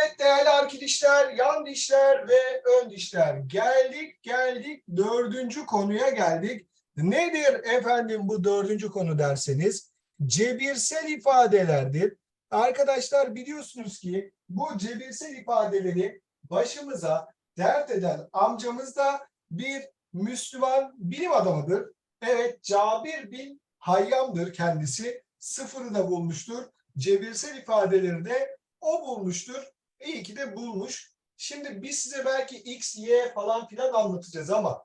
Evet değerli arkadaşlar, yan dişler ve ön dişler. Geldik geldik dördüncü konuya geldik. Nedir efendim bu dördüncü konu derseniz? Cebirsel ifadelerdir. Arkadaşlar biliyorsunuz ki bu cebirsel ifadeleri başımıza dert eden amcamız da bir Müslüman bilim adamıdır. Evet Cabir bin Hayyam'dır kendisi. Sıfırı da bulmuştur. Cebirsel ifadeleri de o bulmuştur. İyi ki de bulmuş. Şimdi biz size belki X, Y falan filan anlatacağız ama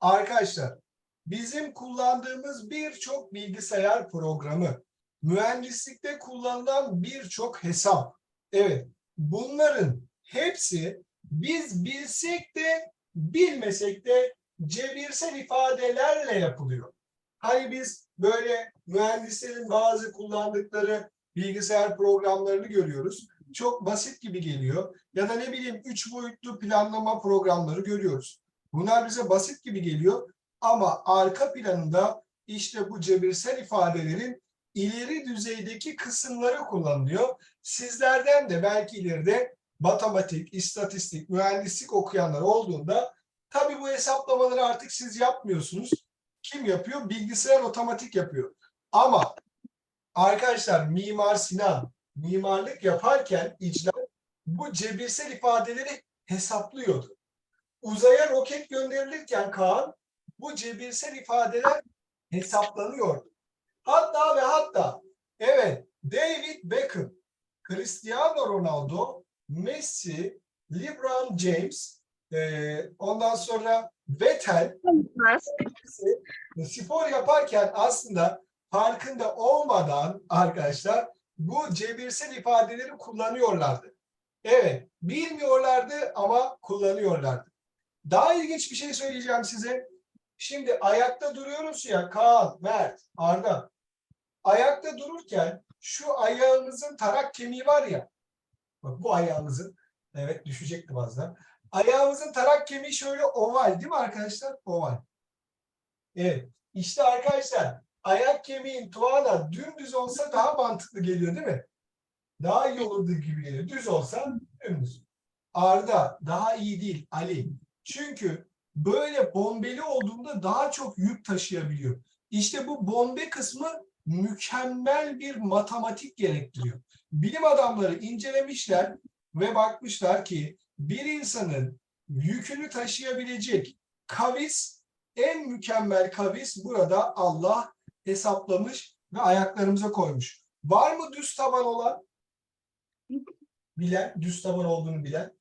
arkadaşlar bizim kullandığımız birçok bilgisayar programı, mühendislikte kullanılan birçok hesap. Evet, bunların hepsi biz bilsek de bilmesek de cebirsel ifadelerle yapılıyor. Hani biz böyle mühendislerin bazı kullandıkları bilgisayar programlarını görüyoruz çok basit gibi geliyor. Ya da ne bileyim üç boyutlu planlama programları görüyoruz. Bunlar bize basit gibi geliyor ama arka planında işte bu cebirsel ifadelerin ileri düzeydeki kısımları kullanılıyor. Sizlerden de belki ileride matematik, istatistik, mühendislik okuyanlar olduğunda tabii bu hesaplamaları artık siz yapmıyorsunuz. Kim yapıyor? Bilgisayar otomatik yapıyor. Ama arkadaşlar Mimar Sinan, mimarlık yaparken icra bu cebirsel ifadeleri hesaplıyordu. Uzaya roket gönderilirken Kaan bu cebirsel ifadeler hesaplanıyordu. Hatta ve hatta evet David Beckham, Cristiano Ronaldo, Messi, LeBron James, eee, ondan sonra Vettel spor yaparken aslında farkında olmadan arkadaşlar bu cebirsel ifadeleri kullanıyorlardı. Evet, bilmiyorlardı ama kullanıyorlardı. Daha ilginç bir şey söyleyeceğim size. Şimdi ayakta duruyoruz ya Kaan, Mert, Arda. Ayakta dururken şu ayağımızın tarak kemiği var ya. Bak bu ayağımızın, evet düşecekti bazen. Ayağımızın tarak kemiği şöyle oval değil mi arkadaşlar? Oval. Evet. İşte arkadaşlar ayak kemiğin tuğana dümdüz olsa daha mantıklı geliyor değil mi? Daha iyi olurdu gibi geliyor. Düz olsa dümdüz. Arda daha iyi değil Ali. Çünkü böyle bombeli olduğunda daha çok yük taşıyabiliyor. İşte bu bombe kısmı mükemmel bir matematik gerektiriyor. Bilim adamları incelemişler ve bakmışlar ki bir insanın yükünü taşıyabilecek kavis en mükemmel kavis burada Allah hesaplamış ve ayaklarımıza koymuş. Var mı düz taban olan? Bilen, düz taban olduğunu bilen.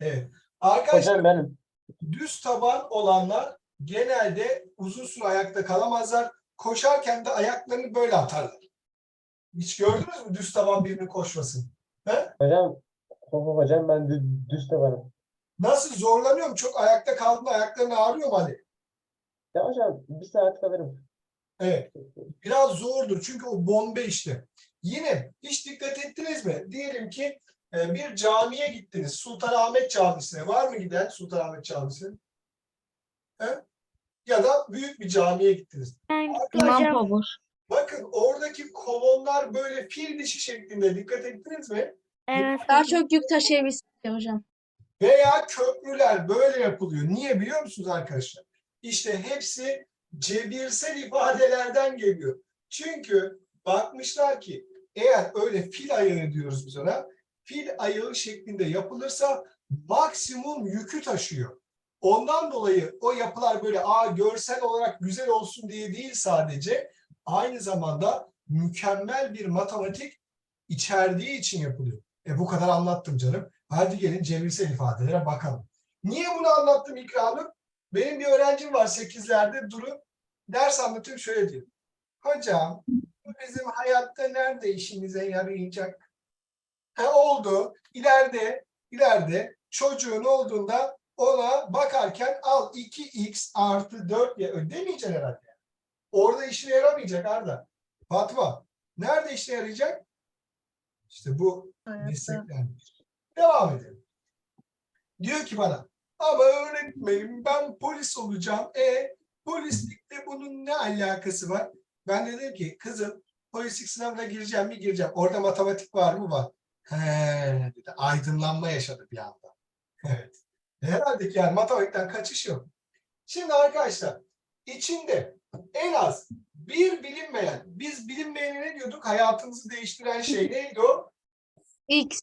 Evet. Arkadaşlar Hocam benim. düz taban olanlar genelde uzun süre ayakta kalamazlar. Koşarken de ayaklarını böyle atarlar. Hiç gördünüz mü düz taban birinin koşmasını? He? Hocam ho- hocam ben dü- düz tabanım. Nasıl zorlanıyorum? Çok ayakta kaldığında ayakların ağrıyor mu Ali? Ya hocam bir saat kalırım. Evet. Biraz zordur çünkü o bombe işte. Yine hiç dikkat ettiniz mi? Diyelim ki e, bir camiye gittiniz. Sultanahmet Camisi'ne. Var mı giden Sultanahmet Camisi'ne? He? Ya da büyük bir camiye gittiniz. İmam Pabur. Bakın oradaki kolonlar böyle fil dişi şeklinde. Dikkat ettiniz mi? Evet. Daha çok yük taşıyabilsin hocam. Veya köprüler böyle yapılıyor. Niye biliyor musunuz arkadaşlar? İşte hepsi cebirsel ifadelerden geliyor. Çünkü bakmışlar ki eğer öyle fil ayağı diyoruz biz ona, fil ayağı şeklinde yapılırsa maksimum yükü taşıyor. Ondan dolayı o yapılar böyle a görsel olarak güzel olsun diye değil sadece aynı zamanda mükemmel bir matematik içerdiği için yapılıyor. E bu kadar anlattım canım. Hadi gelin cebirsel ifadelere bakalım. Niye bunu anlattım ikramım? Benim bir öğrencim var 8'lerde Duru. Ders anlatıyor şöyle diyor. Hocam bu bizim hayatta nerede işimize yarayacak? Ha oldu. İleride ileride çocuğun olduğunda ona bakarken al 2x artı 4 ya demeyeceksin herhalde. Orada işine yaramayacak Arda. Fatma nerede işine yarayacak? İşte bu mesleklerdir. Devam edelim. Diyor ki bana ama öğretmenim ben polis olacağım. E polislikle bunun ne alakası var? Ben de dedim ki kızım polislik sınavına gireceğim mi gireceğim. Orada matematik var mı var. He, dedi. Aydınlanma yaşadı bir anda. Evet. Herhalde ki yani matematikten kaçış yok. Şimdi arkadaşlar içinde en az bir bilinmeyen, biz bilinmeyene ne diyorduk? Hayatımızı değiştiren şey neydi o? X.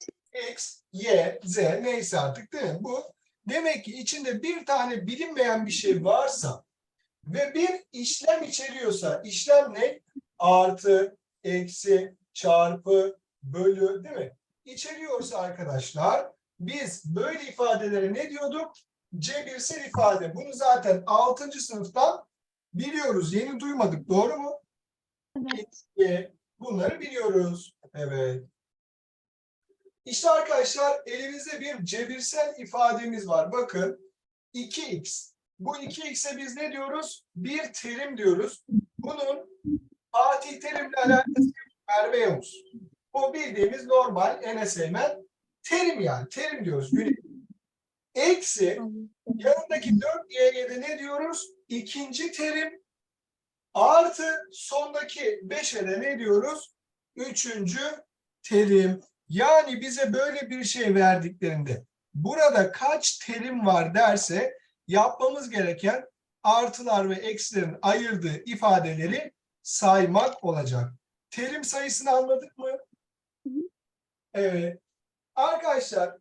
X, Y, Z neyse artık değil mi? Bu demek ki içinde bir tane bilinmeyen bir şey varsa ve bir işlem içeriyorsa işlem ne? Artı, eksi, çarpı, bölü değil mi? İçeriyorsa arkadaşlar biz böyle ifadelere ne diyorduk? Cebirsel ifade. Bunu zaten 6. sınıftan biliyoruz. Yeni duymadık. Doğru mu? Evet. Bunları biliyoruz. Evet. İşte arkadaşlar elimizde bir cebirsel ifademiz var. Bakın 2x. Bu 2x'e biz ne diyoruz? Bir terim diyoruz. Bunun Fatih Terim'le alakası yok. Merve Yavuz. Bu bildiğimiz normal Enes terim yani. Terim diyoruz. Eksi yanındaki 4y'ye de ne diyoruz? İkinci terim artı sondaki 5'e de ne diyoruz? Üçüncü terim. Yani bize böyle bir şey verdiklerinde burada kaç terim var derse yapmamız gereken artılar ve eksilerin ayırdığı ifadeleri saymak olacak. Terim sayısını anladık mı? Evet. Arkadaşlar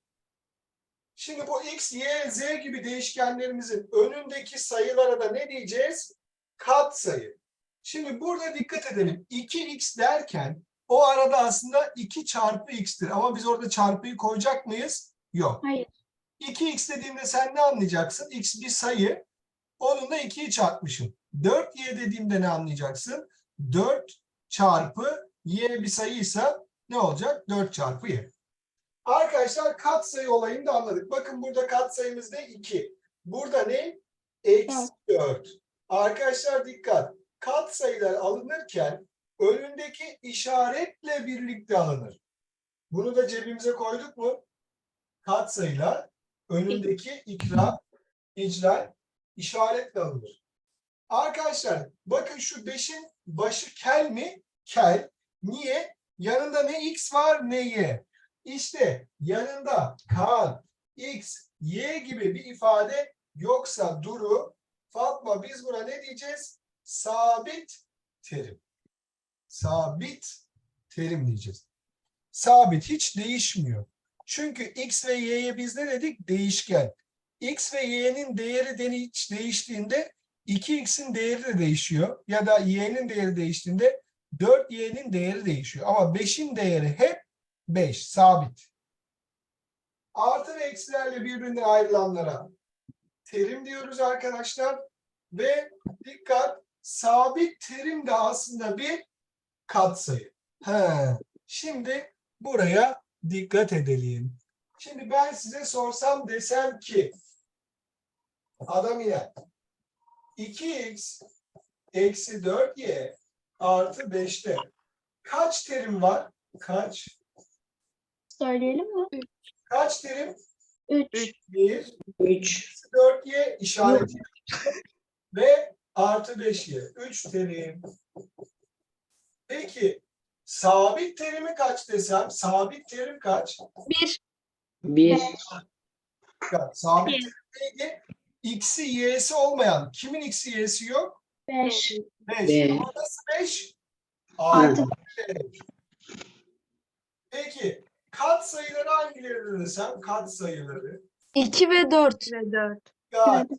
şimdi bu x, y, z gibi değişkenlerimizin önündeki sayılara da ne diyeceğiz? Kat sayı. Şimdi burada dikkat edelim. 2x derken o arada aslında 2 çarpı x'tir. Ama biz orada çarpıyı koyacak mıyız? Yok. Hayır. 2x dediğimde sen ne anlayacaksın? x bir sayı. Onunla 2'yi çarpmışım. 4y dediğimde ne anlayacaksın? 4 çarpı y bir sayıysa ne olacak? 4 çarpı y. Arkadaşlar katsayı olayını da anladık. Bakın burada katsayımız ne? 2. Burada ne? Eksi 4. Arkadaşlar dikkat. Katsayılar alınırken önündeki işaretle birlikte alınır. Bunu da cebimize koyduk mu? Katsayılar önündeki ikra, icra işaretle alınır. Arkadaşlar bakın şu 5'in başı kel mi? Kel. Niye? Yanında ne x var ne y. İşte yanında Kaan, x, y gibi bir ifade yoksa duru, Fatma biz buna ne diyeceğiz? Sabit terim. Sabit terim diyeceğiz. Sabit hiç değişmiyor. Çünkü x ve y'ye biz ne dedik? Değişken. x ve y'nin değeri de hiç değiştiğinde 2x'in değeri de değişiyor. Ya da y'nin değeri değiştiğinde 4y'nin değeri değişiyor. Ama 5'in değeri hep 5. Sabit. Artı ve eksilerle birbirinden ayrılanlara terim diyoruz arkadaşlar. Ve dikkat sabit terim de aslında bir katsayı. He. Şimdi buraya dikkat edelim. Şimdi ben size sorsam desem ki adam yine 2x eksi 4y artı 5'te kaç terim var? Kaç? Söyleyelim mi? Kaç terim? 3. 1, 3. 4y işareti ve artı 5y. 3 terim. Peki sabit terimi kaç desem? Sabit terim kaç? 1. 1. Dikkat, Sabit Bir. terim neydi? X'i y'si olmayan. Kimin x'i y'si yok? 5. 5. Beş. Ama nasıl 5? Artı. beş. Peki kat sayıları hangileri desem? Kat sayıları. 2 ve 4. Ve 4. Dikkat.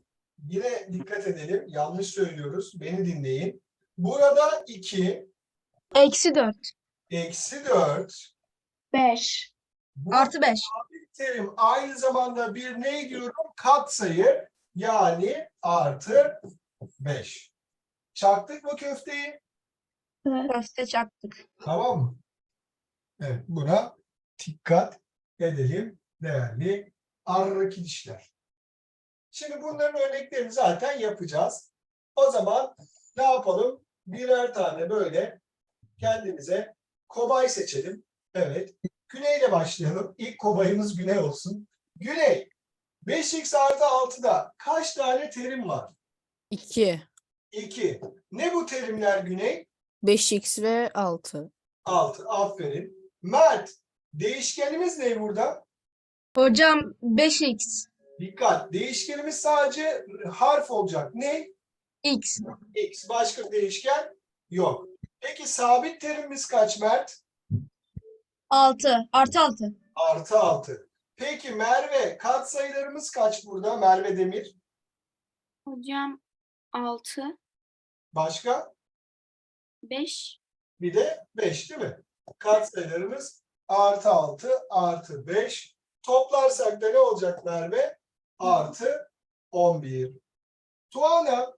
Yine dikkat edelim. Yanlış söylüyoruz. Beni dinleyin. Burada 2 Eksi 4. eksi 4 5. bu Artı 5. terim aynı zamanda bir ne diyorum? Kat sayı yani artı 5. Çaktık mı köfteyi? Köfte çaktık. Tamam mı? Evet, buna dikkat edelim değerli arkadaşlar. Şimdi bunların örneklerini zaten yapacağız. O zaman ne yapalım? Birer tane böyle kendimize kobay seçelim. Evet. Güneyle başlayalım. İlk kobayımız Güney olsun. Güney. 5x artı 6'da kaç tane terim var? 2. 2. Ne bu terimler Güney? 5x ve 6. 6. Aferin. Mert Değişkenimiz ne burada? Hocam 5x. Dikkat. Değişkenimiz sadece harf olacak. Ne? X. X. Başka bir değişken yok. Peki sabit terimimiz kaç Mert? 6. Artı 6. Artı 6. Peki Merve katsayılarımız kaç burada? Merve Demir. Hocam 6, Başka? 5, Bir de 5 değil mi? Katsayılarımız artı 6 artı 5. Toplarsak da ne olacak Merve? Artı 11. Tuana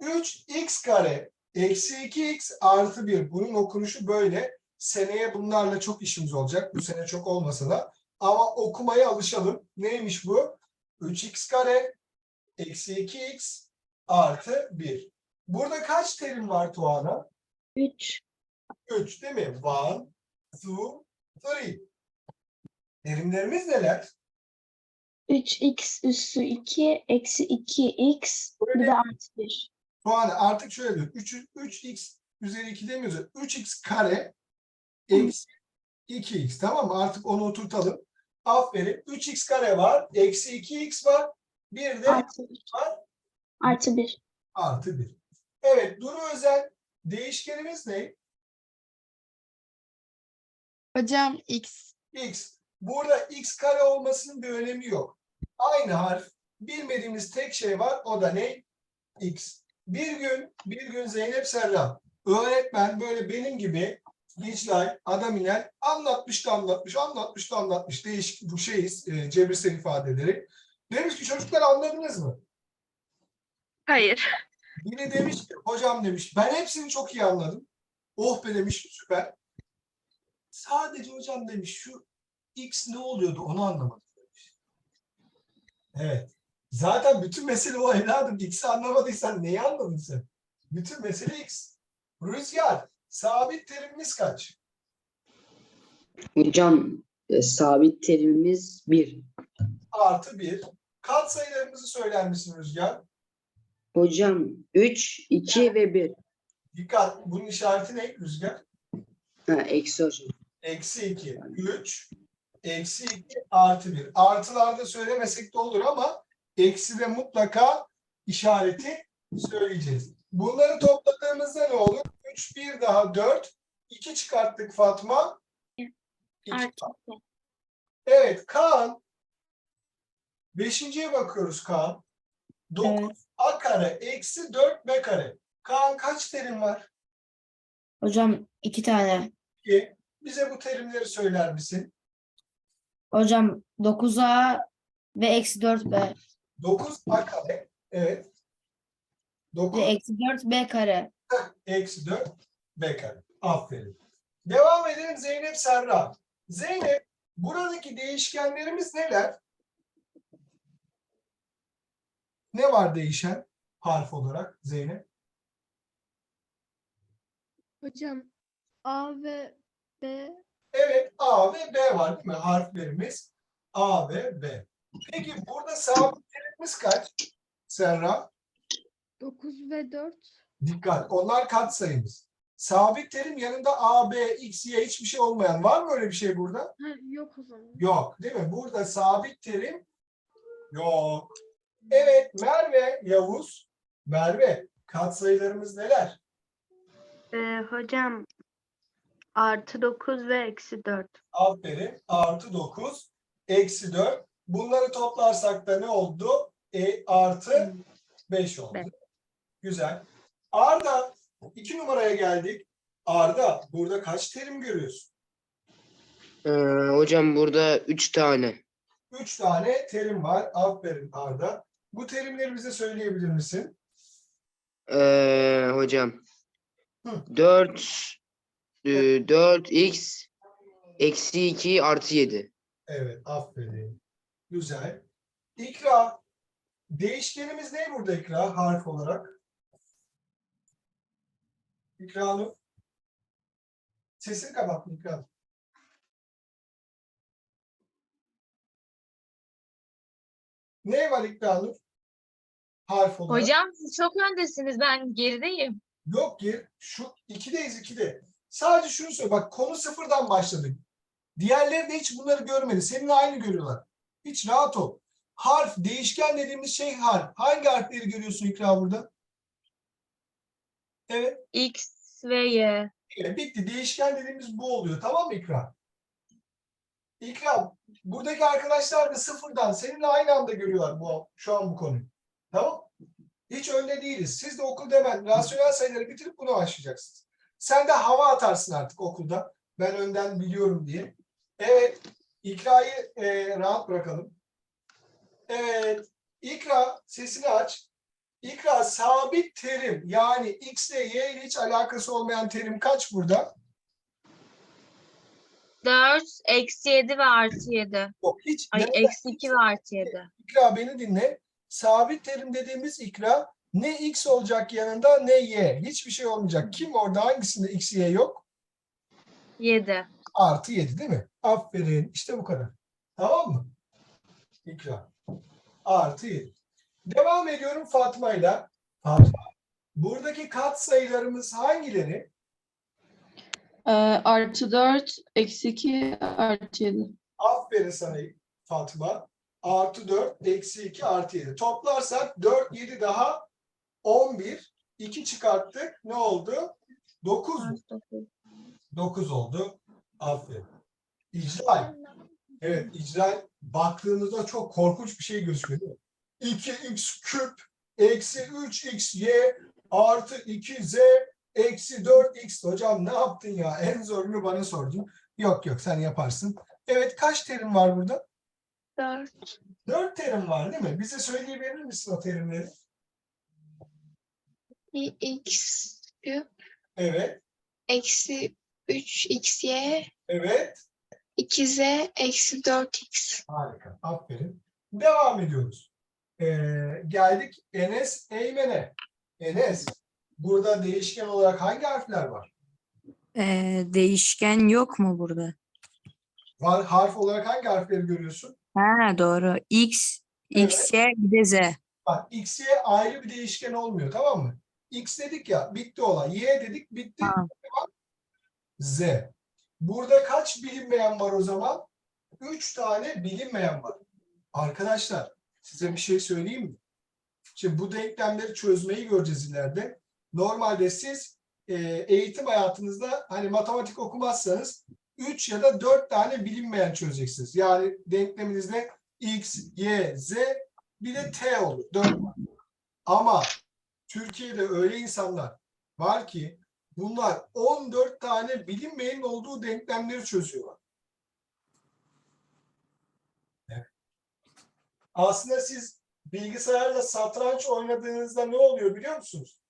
3x kare eksi 2x artı 1. Bunun okunuşu böyle. Seneye bunlarla çok işimiz olacak. Bu sene çok olmasa da. Ama okumaya alışalım. Neymiş bu? 3x kare eksi 2x artı 1. Burada kaç terim var Tuana? 3. 3 değil mi? 1, 2, 3. Terimlerimiz neler? 3x üssü 2 eksi 2x bir de artı 1. Tuana artık şöyle diyor. 3, 3x üzeri 2 demiyoruz. 3x kare eksi 2x tamam mı? Artık onu oturtalım. Aferin. 3x kare var. Eksi 2x var. Bir de Artı 1. var. Artı 1. Artı 1. Evet. Duru özel değişkenimiz ne? Hocam X. x. Burada x kare olmasının bir önemi yok. Aynı harf. Bilmediğimiz tek şey var. O da ne? x. Bir gün, bir gün Zeynep Serra öğretmen böyle benim gibi Diclay, Adaminer anlatmış da anlatmış, anlatmış da anlatmış değişik bu şeyiz, e, cebirsel ifadeleri. Demiş ki çocuklar anladınız mı? Hayır. Biri demiş ki hocam demiş ben hepsini çok iyi anladım. Oh be demiş süper. Sadece hocam demiş şu X ne oluyordu onu anlamadım demiş. Evet. Zaten bütün mesele o evladım. X'i anlamadıysan neyi anladın sen? Bütün mesele X. Rüzgar. Sabit terimimiz kaç? Hocam e, sabit terimimiz 1. Artı 1. Katsayılarımızı söyler misin Rüzgar? Hocam 3, 2 ve 1. Dikkat. Bunun işareti ne Rüzgar? Ha, eksi hocam. Eksi 2, 3, eksi 2, artı 1. Artılarda söylemesek de olur ama eksi de mutlaka işareti söyleyeceğiz. Bunları topladığımızda ne olur? 3, 1 daha 4, 2 çıkarttık Fatma. İki. Artı. Evet Kaan. Beşinciye bakıyoruz Kaan. 9 a kare eksi 4 b kare. Kaan kaç terim var? Hocam iki tane. Ki bize bu terimleri söyler misin? Hocam 9A ve eksi 4B 9 a kare. Evet. 9 ve eksi 4B kare. eksi 4 b kare. Aferin. Devam edelim Zeynep Serra. Zeynep buradaki değişkenlerimiz neler? Ne var değişen harf olarak Zeynep? Hocam A ve B. Evet A ve B var değil mi? Harflerimiz A ve B. Peki burada sabit terimimiz kaç? Serra 9 ve 4. dikkat. Onlar katsayımız. Sabit terim yanında A, B, X, Y hiçbir şey olmayan. Var mı öyle bir şey burada? Ha, yok o zaman. Yok değil mi? Burada sabit terim yok. Evet Merve, Yavuz. Merve katsayılarımız neler? Ee, hocam artı 9 ve eksi 4. Aferin. Artı 9, eksi 4. Bunları toplarsak da ne oldu? E, artı 5 oldu. Güzel. Arda, iki numaraya geldik. Arda, burada kaç terim görüyorsun? Ee, hocam burada 3 tane. Üç tane terim var. Aferin Arda. Bu terimleri bize söyleyebilir misin? Ee, hocam Hı. 4 4x eksi 2 artı 7. Evet, aferin. Güzel. İkra. Değişkenimiz ne burada ikra harf olarak? İkra Hanım. Sesini kapat İkra Hanım. Ne var İkra Hanım? Harf olarak. Hocam siz çok öndesiniz. Ben gerideyim. Yok ki şu ikideyiz ikide. Sadece şunu söyle. Bak konu sıfırdan başladık. Diğerleri de hiç bunları görmedi. Seninle aynı görüyorlar. Hiç rahat ol. Harf, değişken dediğimiz şey harf. Hangi harfleri görüyorsun İkra burada? Evet. X ve Y. Evet, bitti. Değişken dediğimiz bu oluyor. Tamam mı İkra? İkra, buradaki arkadaşlar da sıfırdan seninle aynı anda görüyorlar bu şu an bu konuyu. Tamam? Hiç önde değiliz. Siz de okulda hemen rasyonel sayıları bitirip buna başlayacaksınız. Sen de hava atarsın artık okulda. Ben önden biliyorum diye. Evet. İkra'yı e, rahat bırakalım. Evet. İkra sesini aç. İkra sabit terim yani x ile y ile hiç alakası olmayan terim kaç burada? 4, eksi 7 ve artı 7. Yok hiç. Ay eksi 2 ve artı 7. İkra beni dinle. Sabit terim dediğimiz ikra ne x olacak yanında ne y. Hiçbir şey olmayacak. Kim orada hangisinde x y yok? 7. Artı 7 değil mi? Aferin. İşte bu kadar. Tamam mı? İkra. Artı 7. Devam ediyorum Fatma ile. Fatma. Buradaki kat sayılarımız hangileri? Ee, artı 4, eksi 2, artı 7. Aferin sana Fatma. Artı 4, eksi 2, artı 7. Toplarsak 4, 7 daha 11. 2 çıkarttık. Ne oldu? 9 mu? 9 oldu. Aferin. İcra. Evet icra baktığınızda çok korkunç bir şey gözüküyor değil mi? 2x küp eksi 3xy artı 2z eksi 4x. Hocam ne yaptın ya? En zorunu bana sordun. Yok yok sen yaparsın. Evet kaç terim var burada? 4. 4 terim var değil mi? Bize söyleyebilir misin o terimleri? x küp Evet. eksi 3xy Evet. 2z eksi 4x. Harika. Aferin. Devam ediyoruz. Ee, geldik Enes Eymen'e. Enes, burada değişken olarak hangi harfler var? Ee, değişken yok mu burada? Var harf olarak hangi harfleri görüyorsun? Ha doğru. X, X, Y bir de Z. Bak x, y ayrı bir değişken olmuyor tamam mı? X dedik ya bitti olay. Y dedik bitti. Tamam. Z. Burada kaç bilinmeyen var o zaman? Üç tane bilinmeyen var. Arkadaşlar size bir şey söyleyeyim mi? Şimdi bu denklemleri çözmeyi göreceğiz ileride. Normalde siz e, eğitim hayatınızda hani matematik okumazsanız 3 ya da 4 tane bilinmeyen çözeceksiniz. Yani denkleminizde x, y, z bir de t olur. 4 var. Ama Türkiye'de öyle insanlar var ki bunlar 14 tane bilinmeyenin olduğu denklemleri çözüyorlar. Evet. Aslında siz bilgisayarla satranç oynadığınızda ne oluyor biliyor musunuz?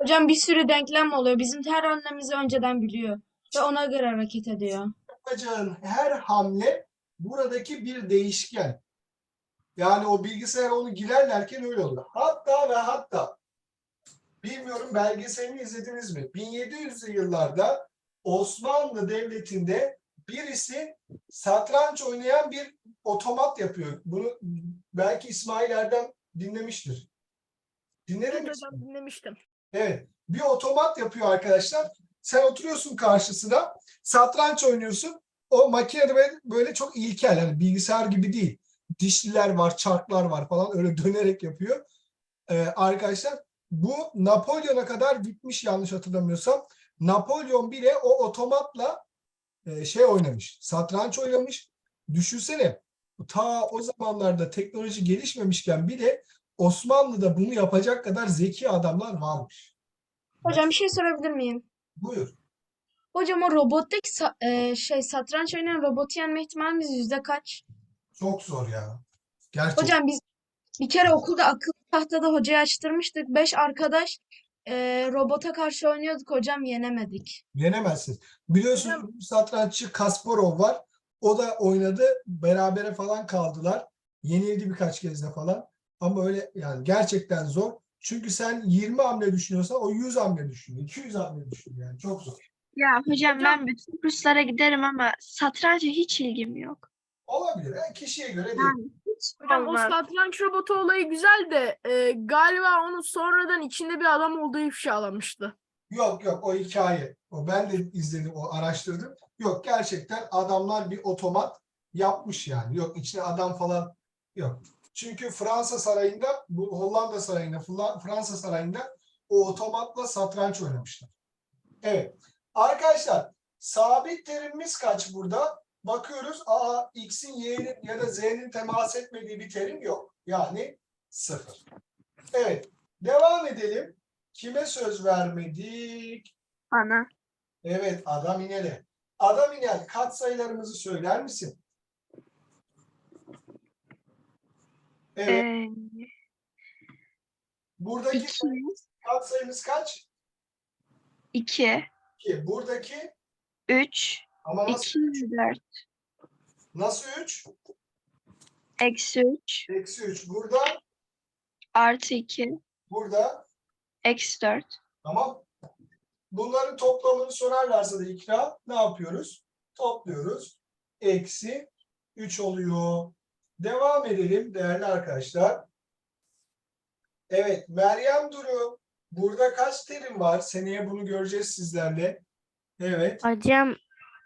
Hocam bir sürü denklem oluyor. Bizim her hamlemizi önceden biliyor. Ve ona göre hareket ediyor. yapacağın her hamle buradaki bir değişken. Yani o bilgisayar onu girerlerken öyle olur. Hatta ve hatta bilmiyorum belgeselini izlediniz mi? 1700'lü yıllarda Osmanlı Devleti'nde birisi satranç oynayan bir otomat yapıyor. Bunu belki İsmail Erdem dinlemiştir. Dinledin mi? dinlemiştim. Evet. Bir otomat yapıyor arkadaşlar. Sen oturuyorsun karşısına. Satranç oynuyorsun. O makinede böyle, böyle çok ilkel. Yani bilgisayar gibi değil. Dişliler var, çarklar var falan. Öyle dönerek yapıyor. Ee, arkadaşlar bu Napolyon'a kadar gitmiş yanlış hatırlamıyorsam. Napolyon bile o otomatla e, şey oynamış. Satranç oynamış. Düşünsene. Ta o zamanlarda teknoloji gelişmemişken bile Osmanlı'da bunu yapacak kadar zeki adamlar varmış. Hocam bir şey sorabilir miyim? Buyur. Hocam o robottaki sa- e, şey satranç oynayan robotu yenme ihtimalimiz yüzde kaç? Çok zor ya. Gerçekten. Hocam biz bir kere okulda akıllı tahtada hocayı açtırmıştık. Beş arkadaş e, robota karşı oynuyorduk hocam yenemedik. Yenemezsiniz. Biliyorsunuz bir satranççı Kasparov var. O da oynadı. Berabere falan kaldılar. Yenildi birkaç kez de falan. Ama öyle yani gerçekten zor. Çünkü sen 20 hamle düşünüyorsan o 100 hamle düşünüyor. 200 hamle düşünüyor. Yani çok zor. Ya hocam ben bütün kurslara giderim ama satranca hiç ilgim yok. Olabilir. Yani kişiye göre değil. Yani hiç Hocam o olmaz. satranç robotu olayı güzel de e, galiba onun sonradan içinde bir adam olduğu ifşalamıştı. Yok yok o hikaye. O ben de izledim, o araştırdım. Yok gerçekten adamlar bir otomat yapmış yani. Yok içine adam falan yok. Çünkü Fransa sarayında, bu Hollanda sarayında, Fla- Fransa sarayında o otomatla satranç oynamışlar. Evet. Arkadaşlar sabit terimimiz kaç burada? Bakıyoruz. Aa X'in, Y'nin ya da Z'nin temas etmediği bir terim yok. Yani sıfır. Evet. Devam edelim. Kime söz vermedik? Bana. Evet, Adam İnel'e. Adam İnel katsayılarımızı söyler misin? Evet, Ee, buradaki iki, sayımız, katsayımız kaç? iki, 2. Buradaki üç, ama nasıl, iki, dört, nasıl 3? eksi üç, Eksi 3. Burada, artı iki, burada. eksi dört. Tamam. Bunların toplamını sorarlarsa da ikra ne yapıyoruz? Topluyoruz. Eksi 3 oluyor. Devam edelim değerli arkadaşlar. Evet Meryem Duru. Burada kaç terim var? Seneye bunu göreceğiz sizlerle. Evet. Hocam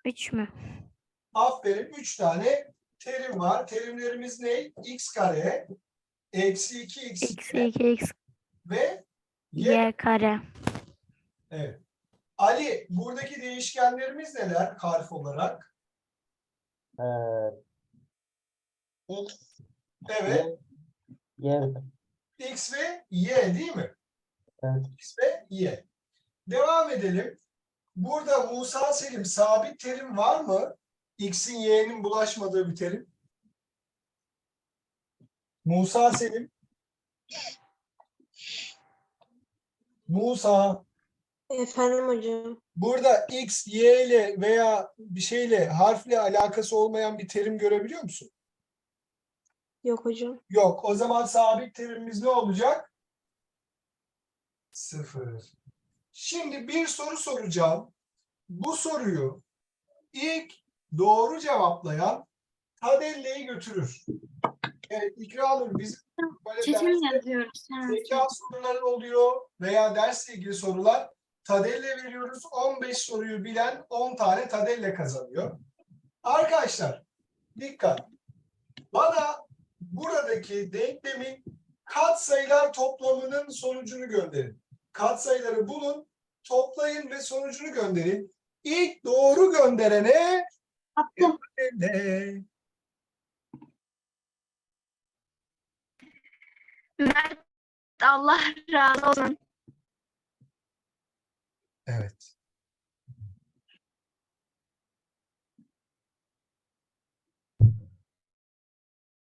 3 mü? Aferin. 3 tane terim var. Terimlerimiz ne? X kare, eksi 2 x Eksi 2 x ve y. y kare. Evet. Ali buradaki değişkenlerimiz neler harf olarak? Ee, X, Evet. Y, Y. X ve Y değil mi? Evet. X ve Y. Devam edelim. Burada Musa Selim sabit terim var mı? X'in Y'nin bulaşmadığı bir terim. Musa Selim. Musa. Efendim hocam. Burada X, Y ile veya bir şeyle harfle alakası olmayan bir terim görebiliyor musun? Yok hocam. Yok. O zaman sabit terimimiz ne olacak? Sıfır. Şimdi bir soru soracağım. Bu soruyu ilk doğru cevaplayan Tadelle'yi götürür. Evet, İkranur biz böyle yazıyoruz. zeka soruları oluyor veya dersle ilgili sorular. Tadelle veriyoruz. 15 soruyu bilen 10 tane Tadelle kazanıyor. Arkadaşlar dikkat. Bana buradaki denklemin katsayılar toplamının sonucunu gönderin. Katsayıları bulun, toplayın ve sonucunu gönderin. İlk doğru gönderene Attım. Tadelle. Mert Allah razı olsun. Evet.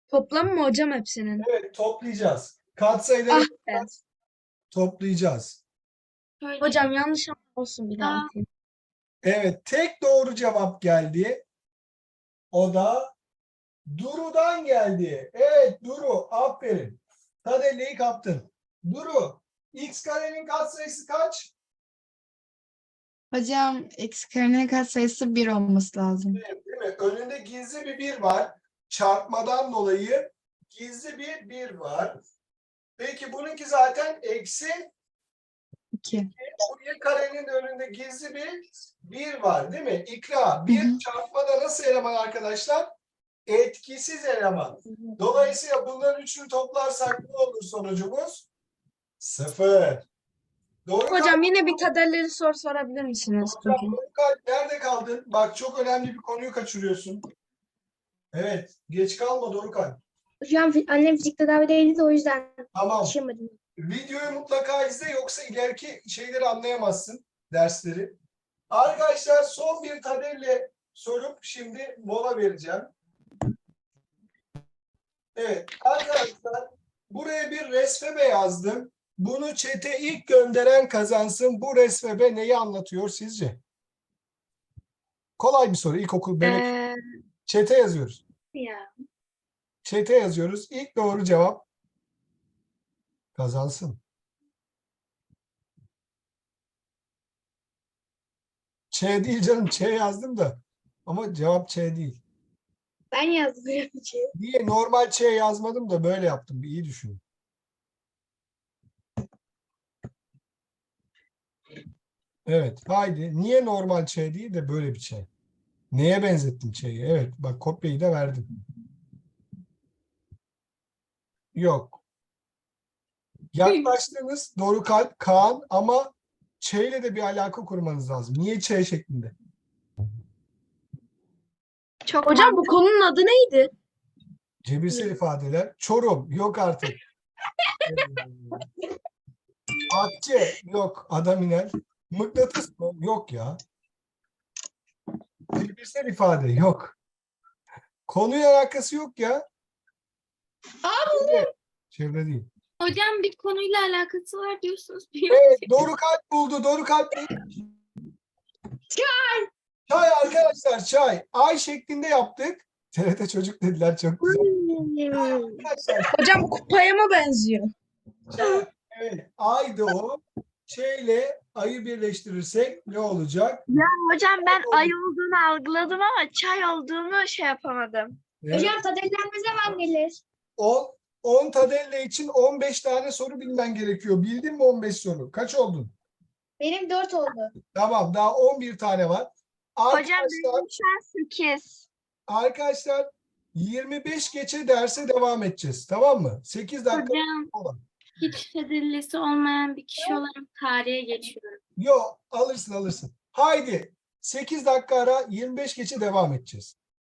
Toplam mı hocam hepsinin? Evet toplayacağız. Katsayıları Ah be. toplayacağız. Hocam yanlış ama olsun bir daha atayım. Evet, tek doğru cevap geldi. O da Duru'dan geldi. Evet Duru, aferin. Tadelle'yi kaptın. Duru, x karenin katsayısı kaç? Hocam x karenin katsayısı 1 olması lazım. Evet, Değil mi? Önünde gizli bir bir var. Çarpmadan dolayı gizli bir bir var. Peki bununki zaten eksi 2. Bu y karenin önünde gizli bir bir var değil mi? İkra. Bir Hı hı. çarpmada nasıl eleman arkadaşlar? Etkisiz eleman. Dolayısıyla bunların üçünü toplarsak ne olur sonucumuz? Sıfır. Doğru Hocam yine bir tadelleri sor sorabilir misiniz? Hocam, Peki. Dorukay, nerede kaldın? Bak çok önemli bir konuyu kaçırıyorsun. Evet. Geç kalma Dorukay. Hocam annem fizik tedavideydi de o yüzden Tamam. yetişemedim. Videoyu mutlaka izle yoksa ileriki şeyleri anlayamazsın dersleri. Arkadaşlar son bir tabelle sorup şimdi mola vereceğim. Evet arkadaşlar buraya bir resmebe yazdım. Bunu çete ilk gönderen kazansın. Bu resmebe neyi anlatıyor sizce? Kolay bir soru. İlkokul bebek. Ee, Çete yazıyoruz. ya. Çete yazıyoruz. İlk doğru cevap kazansın. Ç değil canım. Ç yazdım da. Ama cevap Ç değil. Ben yazdım. Niye? Normal Ç yazmadım da böyle yaptım. Bir iyi düşünün. Evet, haydi. Niye normal Ç değil de böyle bir Ç? Neye benzettim Ç'yi? Evet, bak kopyayı da verdim. Yok. Yaklaştınız. Doğru kalp Kaan ama Ç ile de bir alaka kurmanız lazım. Niye Ç şeklinde? Çok Hocam bu konunun adı neydi? Cebirsel ifadeler. Çorum yok artık. Akçe yok. Adam iner. Mıknatıs mı? Yok ya. Cebirsel ifade yok. Konuyla alakası yok ya. Çevre. Çevre değil. Hocam bir konuyla alakası var diyorsunuz. Evet, doğru kalp buldu. Doğru kalp. Çay. Çay arkadaşlar çay. Ay şeklinde yaptık. TRT çocuk dediler çok güzel. Arkadaşlar Hocam kupaya mı benziyor? çay. Evet, aydı o. Şeyle ayı birleştirirsek ne olacak? Hocam ben ay olduğunu algıladım ama çay olduğunu şey yapamadım. Evet. Hocam tadeller ne zaman gelir? 10, 10 Tadelle için 15 tane soru bilmen gerekiyor. Bildin mi 15 soru? Kaç oldun? Benim 4 oldu. Tamam daha 11 tane var. Hocam Arkadaşlar, benim şu an 8. arkadaşlar 25 geçe derse devam edeceğiz. Tamam mı? 8 dakika Hocam olan. hiç tedellisi olmayan bir kişi olarak tarihe geçiyorum. Yo alırsın alırsın. Haydi 8 dakika ara 25 geçe devam edeceğiz.